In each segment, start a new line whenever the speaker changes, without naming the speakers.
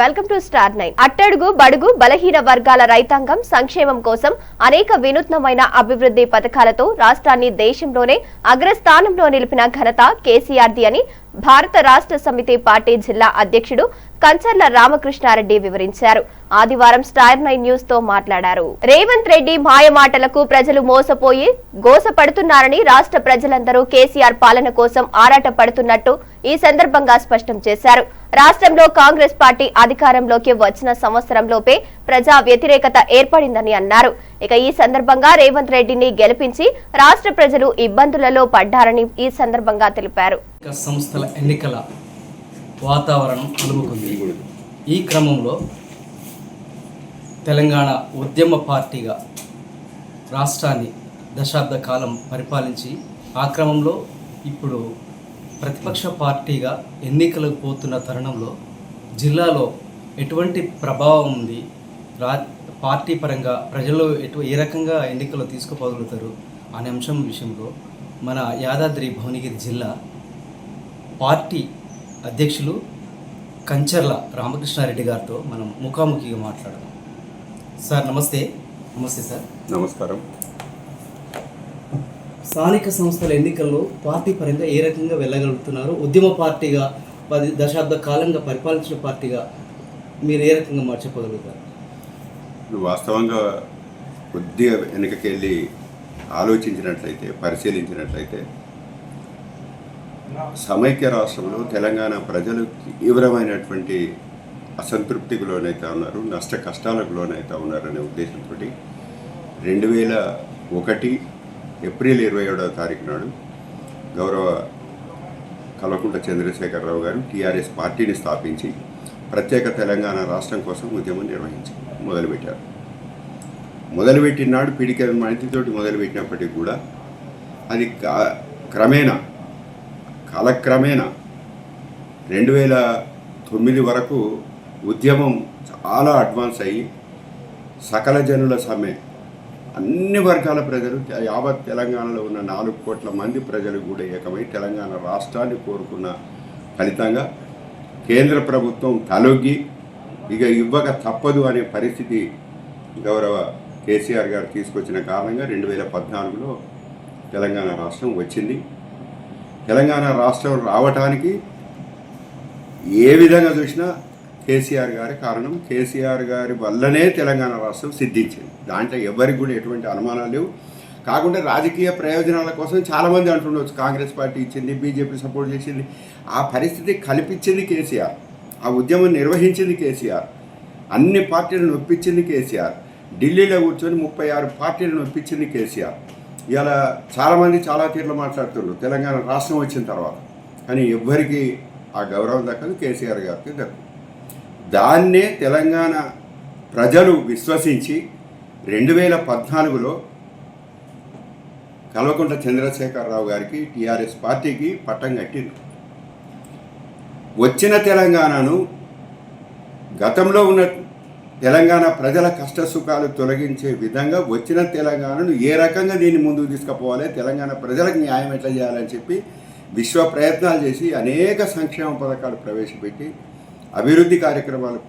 Welcome to star nine. అట్టడుగు బడుగు బలహీన వర్గాల రైతాంగం సంక్షేమం కోసం అనేక వినూత్నమైన అభివృద్ధి పథకాలతో రాష్ట్రాన్ని దేశంలోనే అగ్రస్థానంలో నిలిపిన ఘనత కేసీఆర్ది అని భారత రాష్ట్ర సమితి పార్టీ జిల్లా అధ్యక్షుడు కంచర్ల రామకృష్ణారెడ్డి వివరించారు. ఆదివారం స్టార్ నైన్ న్యూస్తో మాట్లాడారు. రేవంత్ రెడ్డి మాయమాటలకు ప్రజలు మోసపోయి గోసపడుతున్నారని రాష్ట్ర ప్రజలందరూ కేసీఆర్ పాలన కోసం ఆరాట పడుతున్నట్టు ఈ సందర్భంగా స్పష్టం చేశారు. రాష్ట్రంలో కాంగ్రెస్ పార్టీ అధికారంలోకి వచ్చిన సంవత్సరంలోపే ప్రజా వ్యతిరేకత ఏర్పడిందని అన్నారు. ఇక ఈ సందర్భంగా రేవంత్ రెడ్డిని గెలిపించి రాష్ట్ర ప్రజలు ఇబ్బందులలో పడ్డారని ఈ సందర్భంగా తెలిపారు.
సంస్థల ఎన్నికల వాతావరణం అలుముకుంది ఈ క్రమంలో తెలంగాణ ఉద్యమ పార్టీగా రాష్ట్రాన్ని దశాబ్ద కాలం పరిపాలించి ఆ క్రమంలో ఇప్పుడు ప్రతిపక్ష పార్టీగా ఎన్నికలకు పోతున్న తరుణంలో జిల్లాలో ఎటువంటి ప్రభావం ఉంది? రా పార్టీ పరంగా ప్రజలు ఎటు ఏ రకంగా ఎన్నికలు తీసుకుపోగలుగుతారు అనే అంశం విషయంలో మన యాదాద్రి భువనగిరి జిల్లా పార్టీ అధ్యక్షులు కంచర్ల రామకృష్ణారెడ్డి గారితో మనం ముఖాముఖిగా మాట్లాడదాం. సార్ నమస్తే. నమస్తే సార్.
నమస్కారం.
స్థానిక సంస్థల ఎన్నికల్లో పార్టీ పరంగా ఏ రకంగా వెళ్ళగలుగుతున్నారు? ఉద్యమ పార్టీగా పది దశాబ్ద కాలంగా పరిపాలించిన పార్టీగా మీరు ఏ రకంగా మాట చెప్పగలుగుతారు
నువ్వు వాస్తవంగా కొద్దిగా వెనకకి వెళ్ళి ఆలోచించినట్లయితే పరిశీలించినట్లయితే సమైక్య రాష్ట్రంలో తెలంగాణ ప్రజలు తీవ్రమైనటువంటి అసంతృప్తికి లోనైతే ఉన్నారు నష్ట కష్టాలకు లోనైతే ఉన్నారనే ఉద్దేశంతో రెండు వేల ఒకటి ఏప్రిల్ ఇరవై ఏడవ తారీఖు నాడు గౌరవ కల్వకుంట్ల చంద్రశేఖరరావు గారు టీఆర్ఎస్ పార్టీని స్థాపించి ప్రత్యేక తెలంగాణ రాష్ట్రం కోసం ఉద్యమం నిర్వహించి మొదలుపెట్టారు. మొదలుపెట్టిన నాడు పిడిక మణితోటి మొదలుపెట్టినప్పటికీ కూడా అది కా- క్రమేణా కాలక్రమేణా రెండు వేల తొమ్మిది వరకు ఉద్యమం చాలా అడ్వాన్స్ అయ్యి సకల జనుల సమ్మె అన్ని వర్గాల ప్రజలు యావత్ తెలంగాణలో ఉన్న నాలుగు కోట్ల మంది ప్రజలు కూడా ఏకమై తెలంగాణ రాష్ట్రాన్ని కోరుకున్న ఫలితంగా కేంద్ర ప్రభుత్వం తలొగ్గి ఇక ఇవ్వక తప్పదు అనే పరిస్థితి గౌరవ కేసీఆర్ గారు తీసుకొచ్చిన కారణంగా రెండు వేల పద్నాలుగులో తెలంగాణ రాష్ట్రం వచ్చింది. తెలంగాణ రాష్ట్రం రావటానికి ఏ విధంగా చూసినా కేసీఆర్ గారి కారణం. కేసీఆర్ గారి వల్లనే తెలంగాణ రాష్ట్రం సిద్ధించింది. దాంట్లో ఎవరికి కూడా ఎటువంటి అనుమానాలు లేవు. కాకుండా రాజకీయ ప్రయోజనాల కోసం చాలామంది అంటుండవచ్చు కాంగ్రెస్ పార్టీ ఇచ్చింది బీజేపీ సపోర్ట్ చేసింది. ఆ పరిస్థితి కల్పించింది కేసీఆర్. ఆ ఉద్యమం నిర్వహించింది కేసీఆర్. అన్ని పార్టీలను ఒప్పించింది కేసీఆర్. ఢిల్లీలో కూర్చొని ముప్పై ఆరు పార్టీలను ఒప్పించింది కేసీఆర్. ఇలా చాలామంది చాలా తీర్లు మాట్లాడుతున్నారు. తెలంగాణ రాష్ట్రం వచ్చిన తర్వాత. కానీ ఎవ్వరికీ ఆ గౌరవం దక్కదు కేసీఆర్ గారికి దక్కదు. దాన్నే తెలంగాణ ప్రజలు విశ్వసించి రెండు వేల పద్నాలుగులో కల్వకుంట్ల చంద్రశేఖరరావు గారికి టీఆర్ఎస్ పార్టీకి పట్టం కట్టింది. వచ్చిన తెలంగాణను గతంలో ఉన్న తెలంగాణ ప్రజల కష్ట సుఖాలు తొలగించే విధంగా వచ్చిన తెలంగాణను ఏ రకంగా దీన్ని ముందుకు తీసుకుపోవాలి తెలంగాణ ప్రజలకు న్యాయం ఎట్లా చేయాలని చెప్పి విశ్వ ప్రయత్నాలు చేసి అనేక సంక్షేమ పథకాలు ప్రవేశపెట్టి అభివృద్ధి కార్యక్రమాలు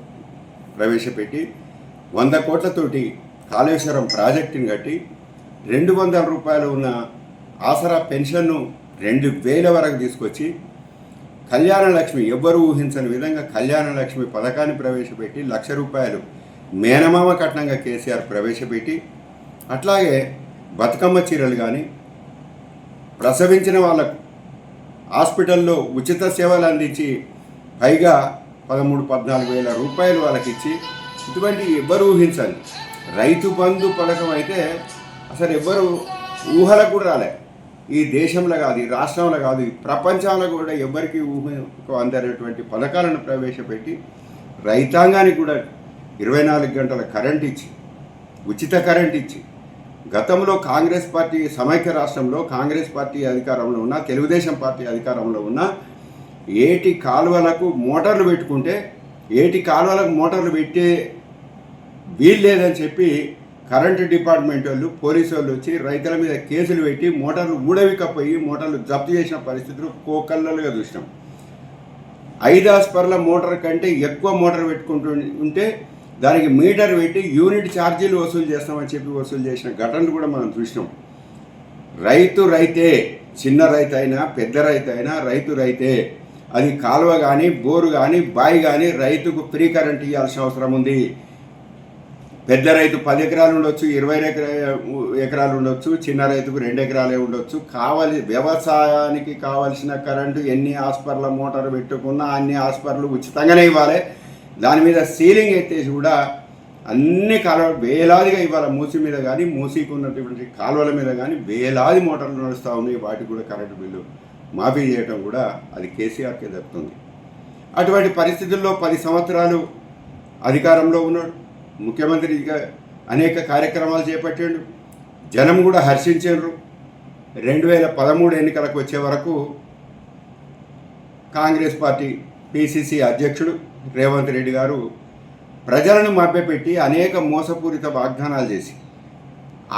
ప్రవేశపెట్టి వంద కోట్లతోటి కాళేశ్వరం ప్రాజెక్టుని కట్టి రెండు వందల రూపాయలు ఉన్న ఆసరా పెన్షన్ను రెండు వేల వరకు తీసుకొచ్చి కళ్యాణ లక్ష్మి ఎవ్వరూ ఊహించని విధంగా కళ్యాణ లక్ష్మి పథకాన్ని ప్రవేశపెట్టి లక్ష రూపాయలు మేనమామ కట్నంగా కేసీఆర్ ప్రవేశపెట్టి అట్లాగే బతుకమ్మ చీరలు కానీ ప్రసవించిన వాళ్ళకు హాస్పిటల్లో ఉచిత సేవలు అందించి పైగా పదమూడు పద్నాలుగు వేల రూపాయలు వాళ్ళకి ఇచ్చి ఇటువంటి ఎవ్వరు ఊహించాలి రైతు బంధు పథకం అయితే అసలు ఎవ్వరు ఊహలకు కూడా రాలే. ఈ దేశంలో కాదు ఈ రాష్ట్రంలో కాదు ఈ ప్రపంచంలో కూడా ఎవ్వరికి ఊహకు అందనటువంటి పథకాలను ప్రవేశపెట్టి రైతాంగానికి కూడా ఇరవై నాలుగు గంటల కరెంట్ ఇచ్చి ఉచిత కరెంట్ ఇచ్చి గతంలో కాంగ్రెస్ పార్టీ సమైక్య రాష్ట్రంలో కాంగ్రెస్ పార్టీ అధికారంలో ఉన్న తెలుగుదేశం పార్టీ అధికారంలో ఉన్న ఏటి కాలువలకు మోటార్లు పెట్టుకుంటే ఏటి కాలువలకు మోటార్లు పెట్టే వీలు లేదని చెప్పి కరెంటు డిపార్ట్మెంట్ వాళ్ళు పోలీసు వాళ్ళు వచ్చి రైతుల మీద కేసులు పెట్టి మోటార్లు ఊడవికపోయి మోటార్లు జప్తు చేసిన పరిస్థితులు కోకల్లలుగా చూసినాం. ఐదు ఆస్పర్ల మోటార్ కంటే ఎక్కువ మోటార్ పెట్టుకుంటూ ఉంటే దానికి మీటర్ పెట్టి యూనిట్ ఛార్జీలు వసూలు చేస్తామని చెప్పి వసూలు చేసిన ఘటనలు కూడా మనం చూసినాం. రైతు రైతే చిన్న రైతు అయినా పెద్ద రైతు అయినా రైతు రైతే అది కాలువ కానీ బోరు కానీ బావి కానీ రైతుకు ఫ్రీ కరెంట్ ఇవ్వాల్సిన అవసరం ఉంది. పెద్ద రైతు పది ఎకరాలు ఉండొచ్చు ఇరవై ఎకరాలు ఉండొచ్చు చిన్న రైతుకు రెండు ఎకరాలే ఉండొచ్చు. కావాలి వ్యవసాయానికి కావలసిన కరెంటు ఎన్ని ఆస్పర్ల మోటార్ పెట్టుకున్నా అన్ని ఆస్పర్లు ఉచితంగానే ఇవ్వాలి. దాని మీద సీలింగ్ ఎత్తేసి కూడా అన్ని కాలువ వేలాదిగా ఇవ్వాలి. మూసి మీద కానీ మూసికి ఉన్నటువంటి కాలువల మీద కానీ వేలాది మోటార్లు నడుస్తూ ఉన్నాయి. వాటికి కూడా కరెంటు బిల్లు మాఫీ చేయడం కూడా అది కేసీఆర్కే దక్కుతుంది అటువంటి పరిస్థితుల్లో పది సంవత్సరాలు అధికారంలో ఉన్నాడు. ముఖ్యమంత్రిగా అనేక కార్యక్రమాలు చేపట్టాడు. జనం కూడా హర్షించారు. రెండు వేల పదమూడు ఎన్నికలకు వచ్చే వరకు కాంగ్రెస్ పార్టీ పిసిసి అధ్యక్షుడు రేవంత్ రెడ్డి గారు ప్రజలను మభ్యపెట్టి అనేక మోసపూరిత వాగ్దానాలు చేసి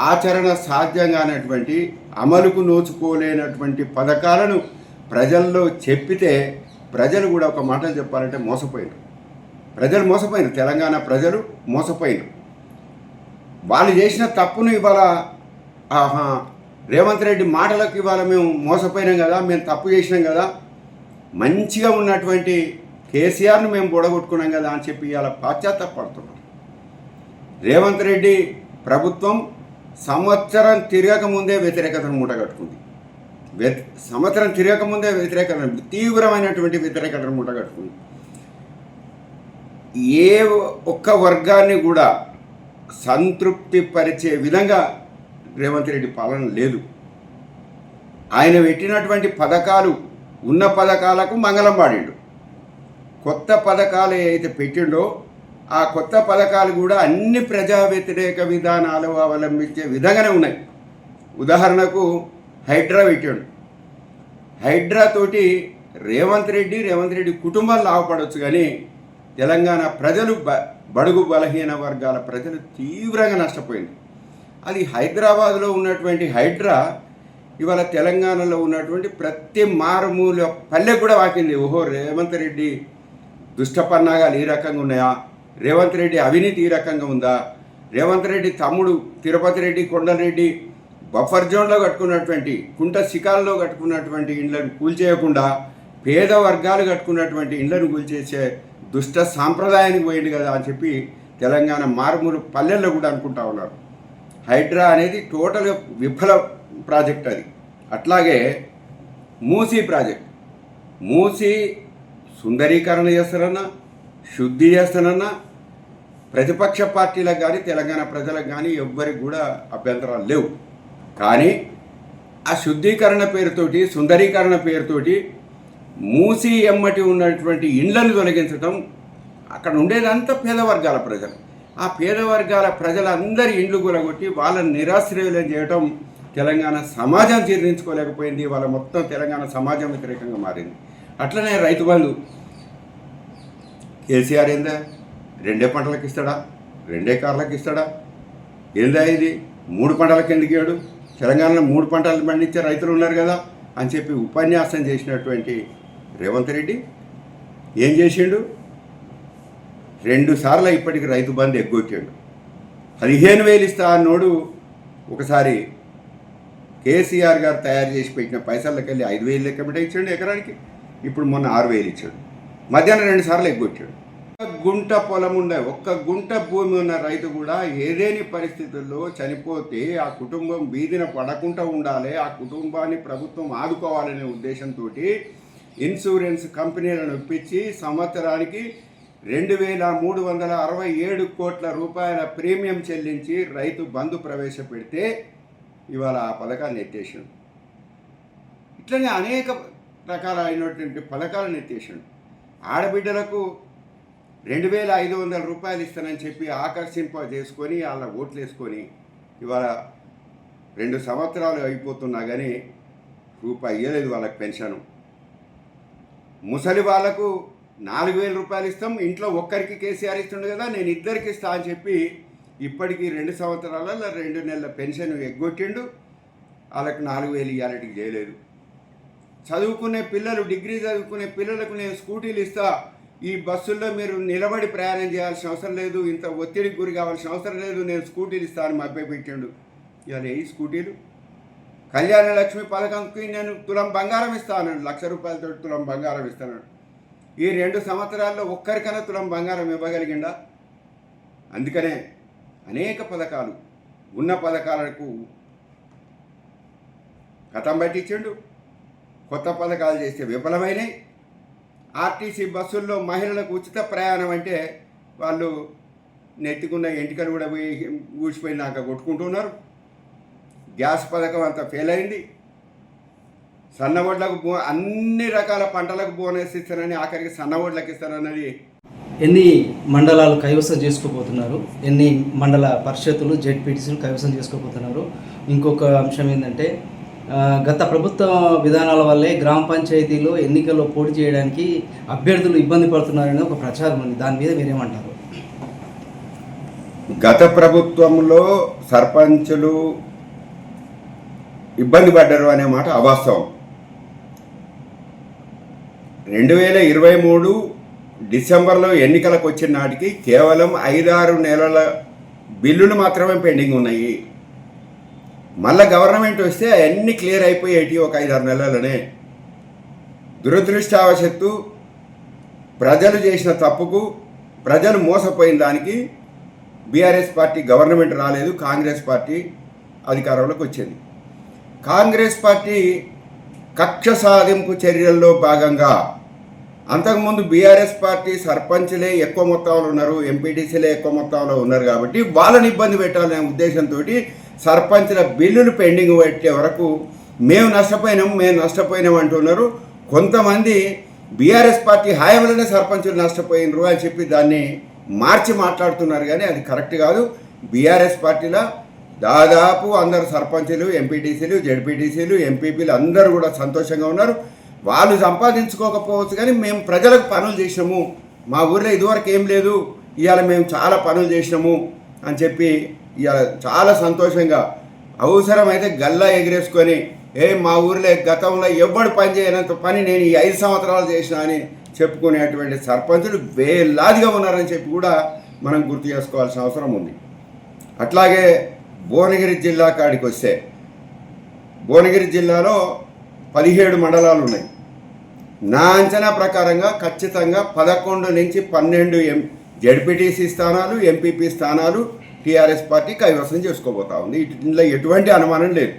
ఆచరణ సాధ్యంగానటువంటి అమలుకు నోచుకోలేనటువంటి పథకాలను ప్రజల్లో చెప్పితే ప్రజలు కూడా ఒక మాటలు చెప్పాలంటే మోసపోయారు. ప్రజలు మోసపోయినారు తెలంగాణ ప్రజలు మోసపోయినారు వాళ్ళు చేసిన తప్పును ఇవాళ ఆహా రేవంత్ రెడ్డి మాటలకు ఇవాళ మేము మోసపోయినాం కదా మేము తప్పు చేసినాం కదా మంచిగా ఉన్నటువంటి కేసీఆర్ను మేము బుడగొట్టుకున్నాం కదా అని చెప్పి ఇవాళ పాశ్చాత్తపడుతున్నారు రేవంత్ రెడ్డి ప్రభుత్వం సంవత్సరం తిరగక ముందే వ్యతిరేకతను మూటగట్టుకుంది. వ్యతి సంవత్సరం తిరగక ముందే వ్యతిరేకత తీవ్రమైనటువంటి వ్యతిరేకతను మూటగట్టుకుంది. ఏ ఒక్క వర్గాన్ని కూడా సంతృప్తి పరిచే విధంగా రేవంత్ రెడ్డి పాలన లేదు. ఆయన పెట్టినటువంటి పథకాలు ఉన్న పథకాలకు మంగళం పాడిండు. కొత్త పథకాలు ఏదైతే పెట్టిండో ఆ కొత్త పథకాలు కూడా అన్ని ప్రజా వ్యతిరేక విధానాలు అవలంబించే విధంగానే ఉన్నాయి. ఉదాహరణకు హైడ్రా పెట్టాడు. హైడ్రా తోటి రేవంత్ రెడ్డి రేవంత్ రెడ్డి కుటుంబం లాభపడవచ్చు కానీ తెలంగాణ ప్రజలు బ బడుగు బలహీన వర్గాల ప్రజలు తీవ్రంగా నష్టపోయింది. అది హైదరాబాద్లో ఉన్నటువంటి హైడ్రా ఇవాళ తెలంగాణలో ఉన్నటువంటి ప్రతి మారుమూల పల్లె కూడా వాకింది. ఓహో రేవంత్ రెడ్డి దుష్టపన్నాగాలు ఈ రకంగా ఉన్నాయా? రేవంత్ రెడ్డి అవినీతి ఈ రకంగా ఉందా? రేవంత్ రెడ్డి తమ్ముడు తిరుపతి రెడ్డి కొండలరెడ్డి బఫర్ జోన్లో కట్టుకున్నటువంటి కుంట శిఖాల్లో కట్టుకున్నటువంటి ఇండ్లను కూల్చేయకుండా పేద వర్గాలు కట్టుకున్నటువంటి ఇండ్లను కూల్చేసే దుష్ట సాంప్రదాయానికి పోయింది కదా అని చెప్పి తెలంగాణ మారుమూల పల్లెల్లో కూడా అనుకుంటా ఉన్నారు. హైడ్రా అనేది టోటల్ విఫల ప్రాజెక్ట్ అది. అట్లాగే మూసీ ప్రాజెక్ట్. మూసీ సుందరీకరణ చేస్తారన్నా శుద్ధి చేస్తానన్నా ప్రతిపక్ష పార్టీలకు కానీ తెలంగాణ ప్రజలకు కానీ ఎవ్వరికి కూడా అభ్యంతరాలు లేవు. కానీ ఆ శుద్ధీకరణ పేరుతోటి సుందరీకరణ పేరుతోటి మూసి ఎమ్మటి ఉన్నటువంటి ఇండ్లను తొలగించడం అక్కడ ఉండేదంతా పేదవర్గాల ప్రజలు. ఆ పేదవర్గాల ప్రజలందరి ఇండ్లు కూలగొట్టి వాళ్ళని నిరాశ్రయులను చేయటం తెలంగాణ సమాజం జీర్ణించుకోలేకపోయింది. వాళ్ళ మొత్తం తెలంగాణ సమాజం వ్యతిరేకంగా మారింది. అట్లనే రైతు బంధు. కేసీఆర్ ఏందా? రెండే పంటలకు ఇస్తాడా? రెండే కార్లకు ఇస్తాడా? ఏందా ఇది? మూడు పంటలకు ఎందుకు ఏడు తెలంగాణలో మూడు పంటలు పండించే రైతులు ఉన్నారు కదా అని చెప్పి ఉపన్యాసం చేసినటువంటి రేవంత్ రెడ్డి ఏం చేసిండు? రెండు సార్లు ఇప్పటికి రైతు బంధు ఎగ్గొట్టాడు. పదిహేను వేలు ఇస్తా అన్నోడు ఒకసారి కేసీఆర్ గారు తయారు చేసి పెట్టిన పైసలకెళ్ళి ఐదు వేలు లెక్క బిడ్డ ఇచ్చాడు ఎకరానికి. ఇప్పుడు మొన్న ఆరు వేలు ఇచ్చాడు. మధ్యాహ్నం రెండు సార్లు ఎగ్గొట్టాడు. ఒక్క గుంట పొలం ఉండే ఒక్క గుంట భూమి ఉన్న రైతు కూడా ఏదేని పరిస్థితుల్లో చనిపోతే ఆ కుటుంబం బీదిన పడకుండా ఉండాలి ఆ కుటుంబాన్ని ప్రభుత్వం ఆదుకోవాలనే ఉద్దేశంతో ఇన్సూరెన్స్ కంపెనీలను ఒప్పించి సంవత్సరానికి రెండు వేల మూడు వందల అరవై ఏడు కోట్ల రూపాయల ప్రీమియం చెల్లించి రైతు బంధు ప్రవేశపెడితే ఇవాళ ఆ పథకాన్ని ఎత్తేసాడు. ఇట్లనే అనేక రకాలైనటువంటి పథకాలను ఎత్తేసాడు. ఆడబిడ్డలకు రెండు వేల ఐదు వందల రూపాయలు ఇస్తానని చెప్పి ఆకర్షింప చేసుకొని వాళ్ళ ఓట్లు వేసుకొని ఇవాళ రెండు సంవత్సరాలు అయిపోతున్నా కానీ రూపాయి ఇవ్వలేదు వాళ్ళకి పెన్షన్. ముసలి వాళ్ళకు నాలుగు వేల రూపాయలు ఇస్తాం ఇంట్లో ఒక్కరికి కేసీఆర్ ఇస్తుండే కదా నేను ఇద్దరికి ఇస్తా అని చెప్పి ఇప్పటికీ రెండు సంవత్సరాలలో రెండు నెలల పెన్షన్ ఎగ్గొట్టిండు. వాళ్ళకు నాలుగు వేలు ఇవ్వాలటికి చేయలేదు. చదువుకునే పిల్లలు డిగ్రీ చదువుకునే పిల్లలకు నేను స్కూటీలు ఇస్తా. ఈ బస్సుల్లో మీరు నిలబడి ప్రయాణం చేయాల్సిన అవసరం లేదు ఇంత ఒత్తిడికి గురి కావాల్సిన అవసరం లేదు నేను స్కూటీలు ఇస్తాను మా అబ్బాయి ఇవాళ ఏ స్కూటీలు? కళ్యాణ లక్ష్మి పథకంకి నేను తులం బంగారం ఇస్తాను. లక్ష రూపాయలతో తులం బంగారం ఇస్తాను. ఈ రెండు సంవత్సరాల్లో ఒక్కరికైనా తులం బంగారం ఇవ్వగలిగిందా? అందుకనే అనేక పథకాలు ఉన్న పథకాలకు గతం పట్టించిండు. కొత్త పథకాలు చేస్తే విఫలమైనవి ఆర్టీసీ బస్సుల్లో మహిళలకు ఉచిత ప్రయాణం అంటే వాళ్ళు నెత్తికున్న ఎంటికలు కూడా పోయి ఊసిపోయినాక కొట్టుకుంటున్నారు గ్యాస్ పథకం అంతా ఫెయిల్ అయింది. సన్నవడ్లకు బో అన్ని రకాల పంటలకు బోనస్ ఇస్తారని ఆఖరికి సన్నవడ్లకు ఇస్తారన్నది
ఎన్ని మండలాలు కైవసం చేసుకోబోతున్నారు? ఎన్ని మండల పరిషత్తులు జెడ్పీటీసీలు కైవసం చేసుకోబోతున్నారు? ఇంకొక అంశం ఏంటంటే గత ప్రభుత్వ విధానాల వల్లే గ్రామ పంచాయతీలో ఎన్నికల్లో పోటీ చేయడానికి అభ్యర్థులు ఇబ్బంది పడుతున్నారని ఒక ప్రచారం ఉంది. దాని మీద మీరేమంటారు?
గత ప్రభుత్వంలో సర్పంచులు ఇబ్బంది పడ్డారు అనే మాట అవాస్తవం. రెండు వేల ఇరవై మూడు డిసెంబర్లో ఎన్నికలకు వచ్చిన నాటికి కేవలం ఐదారు నెలల బిల్లులు మాత్రమే పెండింగ్ ఉన్నాయి. మళ్ళా గవర్నమెంట్ వస్తే అన్నీ క్లియర్ అయిపోయేటి ఒక ఐదారు నెలలనే. దురదృష్టావశత్తు ప్రజలు చేసిన తప్పుకు ప్రజలు మోసపోయిన దానికి బీఆర్ఎస్ పార్టీ గవర్నమెంట్ రాలేదు కాంగ్రెస్ పార్టీ అధికారంలోకి వచ్చింది. కాంగ్రెస్ పార్టీ కక్ష సాధింపు చర్యల్లో భాగంగా అంతకుముందు బీఆర్ఎస్ పార్టీ సర్పంచ్లే ఎక్కువ మొత్తంలో ఉన్నారు ఎంపీటీసీలే ఎక్కువ మొత్తంలో ఉన్నారు కాబట్టి వాళ్ళని ఇబ్బంది పెట్టాలనే ఉద్దేశంతో సర్పంచ్ల బిల్లులు పెండింగ్ పెట్టే వరకు మేము నష్టపోయినాం మేము నష్టపోయినాం అంటున్నారు. కొంతమంది బీఆర్ఎస్ పార్టీ హాయంలోనే సర్పంచులు నష్టపోయినరు అని చెప్పి దాన్ని మార్చి మాట్లాడుతున్నారు కానీ అది కరెక్ట్ కాదు. బీఆర్ఎస్ పార్టీలో దాదాపు అందరు సర్పంచులు ఎంపీటీసీలు జడ్పీటీసీలు ఎంపీపీలు అందరూ కూడా సంతోషంగా ఉన్నారు. వాళ్ళు సంపాదించుకోకపోవచ్చు కానీ మేము ప్రజలకు పనులు చేసినాము. మా ఊర్లో ఇదివరకు ఏం లేదు. ఇవాళ మేము చాలా పనులు చేసినాము అని చెప్పి ఇవాళ చాలా సంతోషంగా అవసరమైతే గల్లా ఎగిరేసుకొని ఏ మా ఊర్లో గతంలో ఎవ్వడు పని చేయనంత పని నేను ఈ ఐదు సంవత్సరాలు చేసిన అని చెప్పుకునేటువంటి సర్పంచులు వేలాదిగా ఉన్నారని చెప్పి కూడా మనం గుర్తు చేసుకోవాల్సిన అవసరం ఉంది. అట్లాగే భువనగిరి జిల్లా కాడికి వస్తే భువనగిరి జిల్లాలో పదిహేడు మండలాలు ఉన్నాయి నా అంచనా ప్రకారంగా ఖచ్చితంగా పదకొండు నుంచి పన్నెండు ఎం జడ్పీటీసీ స్థానాలు ఎంపీపీ స్థానాలు టీఆర్ఎస్ పార్టీ కైవసం చేసుకోబోతా ఉంది. ఇందులో ఎటువంటి అనుమానం లేదు.